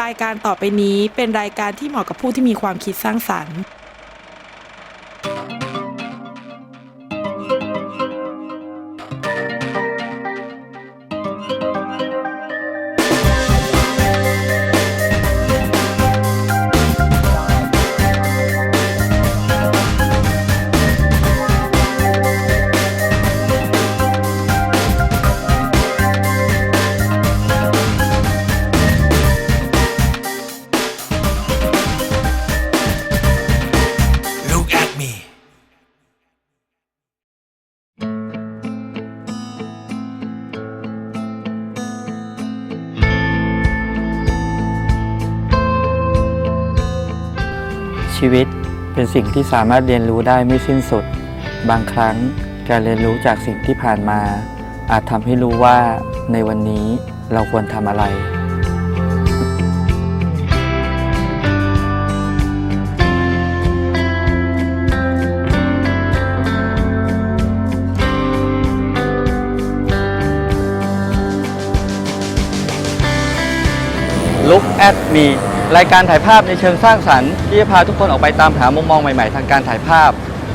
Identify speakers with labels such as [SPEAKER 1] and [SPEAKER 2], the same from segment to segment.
[SPEAKER 1] รายการต่อไปนี้เป็นรายการที่เหมาะกับผู้ที่มีความคิดสร้างสรรค์
[SPEAKER 2] ชีวิตเป็นสิ่งที่สามารถเรียนรู้ได้ไม่สิ้นสุด บางครั้งการเรียนรู้จากสิ่งที่ผ่านมา อาจทำให้รู้ว่าในวันนี้เราควรทำอะไร Look at me รายการถ่ายภาพในเชิงสร้างสรรค์ที่จะพาทุกคนออกไปตามหามุมมองใหม่ๆ ทางการถ่ายภาพ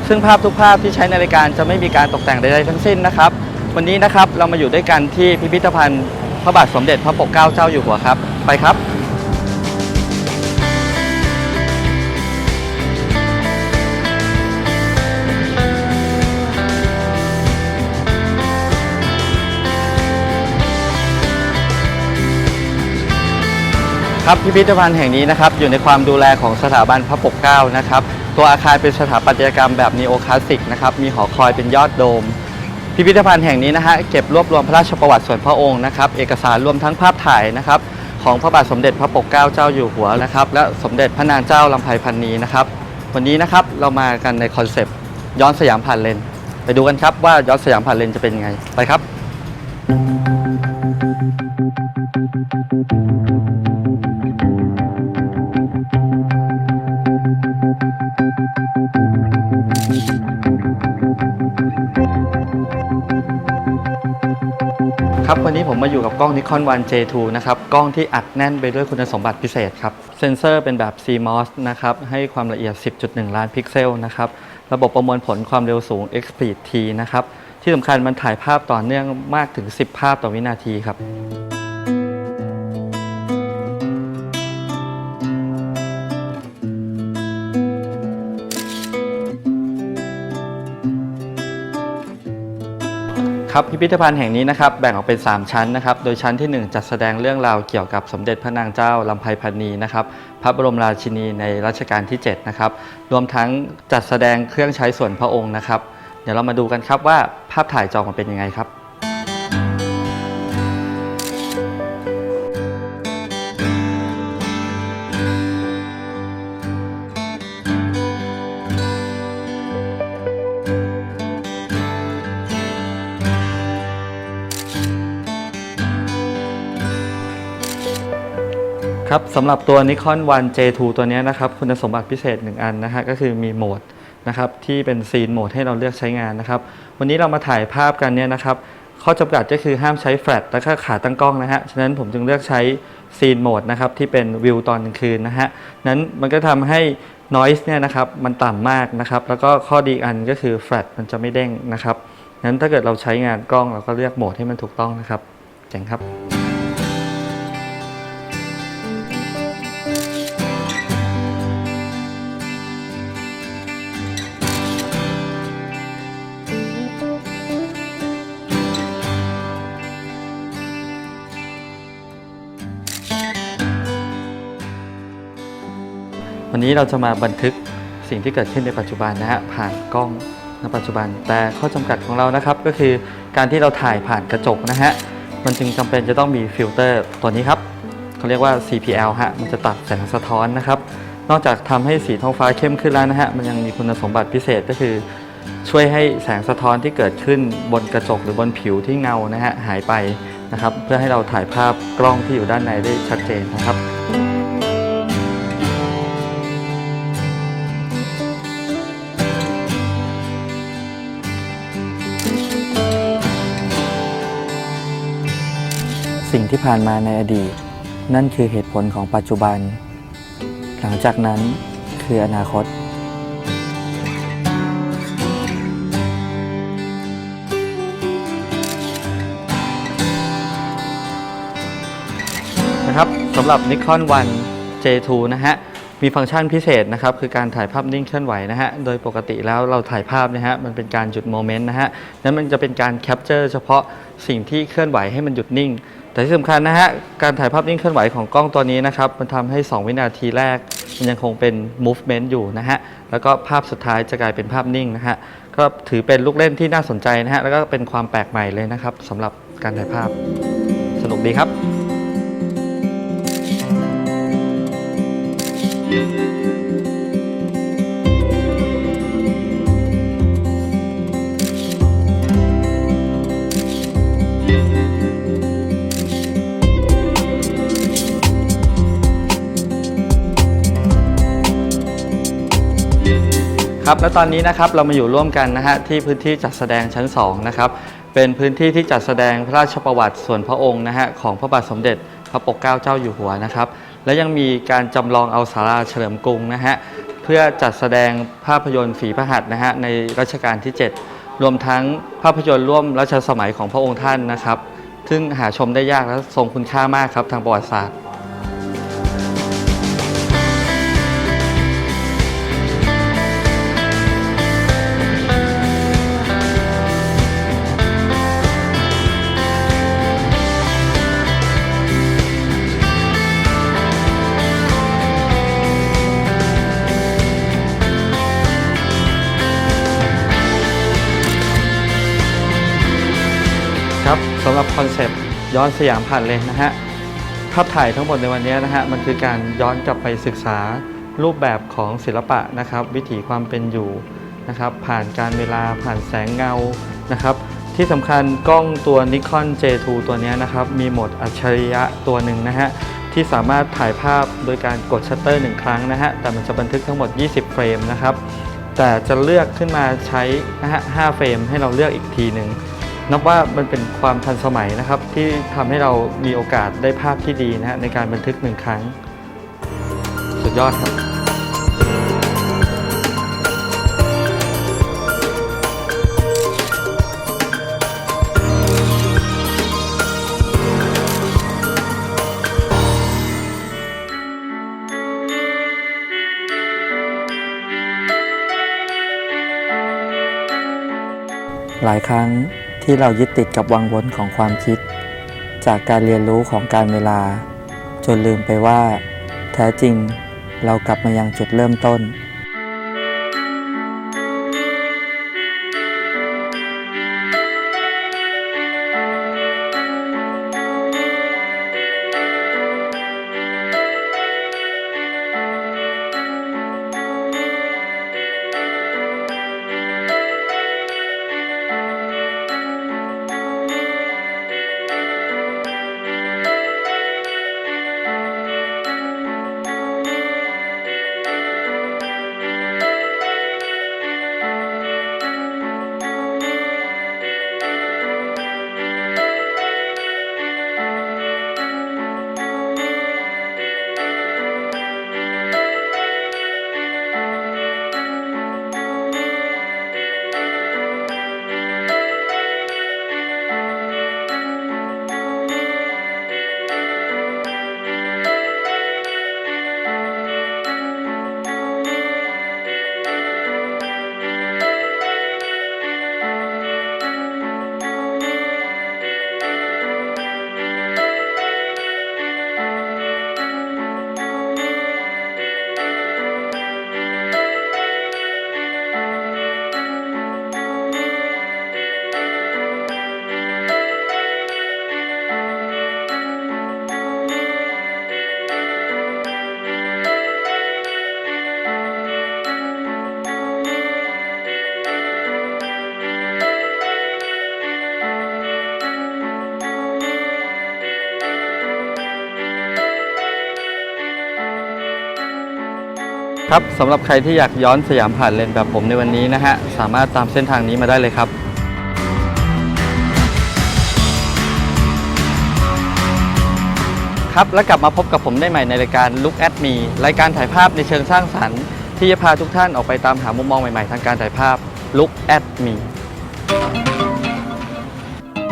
[SPEAKER 2] ซึ่งภาพทุกภาพที่ใช้ในรายการจะไม่มีการตกแต่งใดๆทั้งสิ้นนะครับ วันนี้นะครับเรามาอยู่ด้วยกันที่พิพิธภัณฑ์พระบาทสมเด็จพระปกเกล้าเจ้าอยู่หัวครับ ไปครับ ครับพิพิธภัณฑ์แห่งนี้นะครับอยู่ในความดูแลของสถาบันพระปกเกล้านะครับตัวอาคารเป็นสถาปัตยกรรมแบบนีโอคลาสสิกนะครับมีหอคอยเป็นยอดโดม พิพิธภัณฑ์แห่งนี้นะฮะเก็บรวบรวมพระราชประวัติส่วนพระองค์นะครับเอกสารรวมทั้งภาพถ่ายนะครับของพระบาทสมเด็จพระปกเกล้าเจ้าอยู่หัวนะครับและสมเด็จพระนางเจ้าลำไพพันนีนะครับวันนี้นะครับเรามากันในคอนเซปต์ย้อนสยามผ่านเลน ไปดูกันครับว่าย้อนสยามผ่านเลนจะเป็นยังไงไปครับ ครับวันนี้ผมมาอยู่กับกล้อง Nikon 1 J2 นะครับ กล้องที่อัดแน่นไปด้วยคุณสมบัติพิเศษครับ เซนเซอร์เป็นแบบ CMOS นะครับ ให้ความละเอียด 10.1 ล้านพิกเซลนะครับ ระบบประมวลผลความเร็วสูง Xpeed T นะครับ ที่สำคัญมันถ่ายภาพต่อเนื่องมากถึง 10 ภาพต่อวินาทีครับ ครับพิพิธภัณฑ์แห่งนี้นะครับแบ่งออกเป็น 3 ชั้นนะครับโดยชั้นที่ 1 จัดแสดงเรื่องราวเกี่ยวกับสมเด็จพระนางเจ้าลำไพพันนีนะครับพระบรมราชินีในรัชกาลที่7นะครับรวมทั้งจัดแสดงเครื่องใช้ส่วนพระองค์นะครับ เดี๋ยวเรามาดูกันครับว่าภาพถ่ายจอออกมาเป็นยังไงครับ ครับสำหรับตัว Nikon 1 J2 ตัวนี้นะครับคุณสมบัติพิเศษ 1 อันนะฮะก็คือมีโหมดนะครับที่เป็นซีนโหมดให้เราเลือกใช้งานนะครับ วันนี้เรามาถ่ายภาพกันเนี่ยนะครับข้อจำกัดก็คือห้ามใช้แฟลชและก็ขาตั้งกล้องนะฮะ ฉะนั้นผมจึงเลือกใช้ซีนโหมดนะครับที่เป็นวิวตอนกลางคืนนะฮะ นั้นมันก็ทำให้ noise เนี่ยนะครับมันต่ำมากนะครับ แล้วก็ข้อดีอันก็คือแฟลชมันจะไม่เด้งนะครับ นั้นถ้าเกิดเราใช้งานกล้องเราก็เลือกโหมดให้มันถูกต้องนะครับ เจ๋งครับ วันนี้เราจะมาบันทึกสิ่งที่เกิดขึ้นในปัจจุบันนะฮะผ่านกล้องในปัจจุบัน แต่ข้อจำกัดของเรานะครับก็คือการที่เราถ่ายผ่านกระจกนะฮะมันจึงจำเป็นจะต้องมีฟิลเตอร์ตัวนี้ครับเขาเรียกว่า CPL ฮะมันจะตัดแสงสะท้อนนะครับ นอกจากทำให้สีท้องฟ้าเข้มขึ้นแล้วนะฮะมันยังมีคุณสมบัติพิเศษก็คือ ช่วยให้แสงสะท้อนที่เกิดขึ้นบนกระจกหรือบนผิวที่เงานะฮะหายไปนะครับ เพื่อให้เราถ่ายภาพกล้องที่อยู่ด้านในได้ชัดเจนนะครับ สิ่งที่ผ่านมาในอดีต นั่นคือเหตุผลของปัจจุบัน หลังจากนั้นคืออนาคต นะครับสำหรับ Nikon One J2 นะฮะ มีฟังก์ชันพิเศษนะครับ คือการถ่ายภาพนิ่งเคลื่อนไหวนะฮะ โดยปกติแล้วเราถ่ายภาพนะฮะ มันเป็นการหยุดโมเมนต์นะฮะ นั้นมันจะเป็นการแคปเจอร์เฉพาะสิ่งที่เคลื่อนไหวให้มันหยุดนิ่ง แต่ที่สำคัญนะฮะ การถ่ายภาพนิ่งเคลื่อนไหวของกล้องตัวนี้นะครับ มันทำให้ 2 วินาทีแรก มันยังคงเป็น movement อยู่นะฮะ แล้วก็ภาพสุดท้ายจะกลายเป็นภาพนิ่งนะฮะ ก็ถือเป็นลูกเล่นที่น่าสนใจนะฮะ แล้วก็เป็นความแปลกใหม่เลยนะครับสำหรับการถ่ายภาพ สนุกดีครับ ครับและตอนนี้นะครับเรามาอยู่ร่วมกันนะฮะที่พื้นที่จัดแสดงชั้น2นะครับเป็นพื้นที่ที่จัดแสดงพระราชประวัติส่วนพระองค์นะฮะของพระบาทสมเด็จพระปกเกล้าเจ้าอยู่หัวนะครับและยังมีการจำลองเอาศาลาเฉลิมกรุงนะฮะเพื่อจัดแสดงภาพยนตร์ฝีพระหัตถ์นะฮะในรัชกาลที่ 7 รวมทั้งภาพยนตร์ร่วมรัชสมัยของพระองค์ท่านนะครับ ซึ่งหาชมได้ยากและทรงคุณค่ามากครับทางประวัติศาสตร์ สำหรับคอนเซปต์ย้อนสยามผ่านเลนนะฮะภาพถ่ายทั้งหมดในวันนี้นะฮะมันคือการย้อนกลับไปศึกษารูปแบบของศิลปะนะครับ วิถีความเป็นอยู่นะครับ ผ่านการเวลาผ่านแสงเงานะครับ ที่สำคัญกล้องตัว Nikon J2 ตัวนี้นะครับ มีโหมดอัจฉริยะตัวหนึ่งนะฮะที่สามารถถ่ายภาพโดยการกดชัตเตอร์หนึ่งครั้งนะฮะแต่มันจะบันทึกทั้งหมด 20 เฟรมนะครับแต่จะเลือกขึ้นมาใช้นะฮะ5เฟรมให้เราเลือกอีกทีหนึ่ง นับว่ามันเป็นความทันสมัยนะครับ ที่ทำให้เรามีโอกาสได้ภาพที่ดีนะฮะในการบันทึกหนึ่งครั้ง สุดยอดครับหลายครั้ง ที่เรายึดติดกับวังวนของความคิด จากการเรียนรู้ของการเวลา จนลืมไปว่า แท้จริงเรากลับมายังจุดเริ่มต้น ครับสำหรับใครที่อยากย้อนสยามผ่านเลนแบบผมในวันนี้นะฮะ สามารถตามเส้นทางนี้มาได้เลยครับครับ แล้วกลับมาพบกับผมได้ใหม่ในรายการ Look at Me รายการถ่ายภาพในเชิงสร้างสรรค์ ที่จะพาทุกท่านออกไปตามหามุมมองใหม่ๆ ทางการถ่ายภาพ Look at Me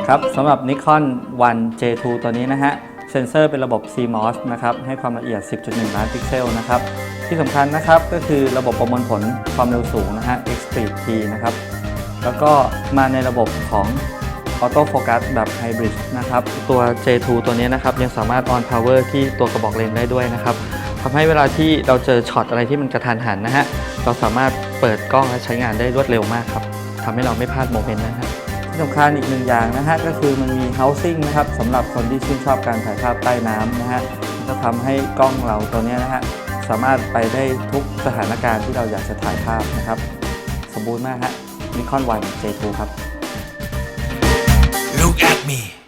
[SPEAKER 2] ครับสำหรับ Nikon 1 J2 ตัวนี้นะฮะ เซนเซอร์เป็นระบบ CMOS นะครับ ให้ความละเอียด 10.1 ล้านพิกเซลนะครับ ที่สำคัญนะครับก็คือระบบประมวลผลความเร็วสูงนะฮะ Xtreme T นะครับ แล้วก็มาในระบบของ Auto Focus แบบ Hybrid นะครับ ตัว J2 ตัวนี้นะครับ ยังสามารถ on power ที่ตัวกระบอกเลนส์ได้ด้วยนะครับทำให้เวลาที่เราเจอช็อตอะไรที่มันกระทันหันนะฮะ เราสามารถเปิดกล้องและใช้งานได้รวดเร็วมากครับทำให้เราไม่พลาดโมเมนต์นะฮะที่สำคัญอีกหนึ่งอย่างนะฮะก็คือมันมี housing นะครับสำหรับคนที่ชื่นชอบการถ่ายภาพใต้น้ำนะฮะจะทำให้กล้องเราตัวนี้นะฮะ สามารถไปได้ทุกสถานการณ์ที่เราอยากจะถ่ายภาพนะครับ สมบูรณ์มากฮะ Nikon 1 J2 ครับ
[SPEAKER 3] Look at me.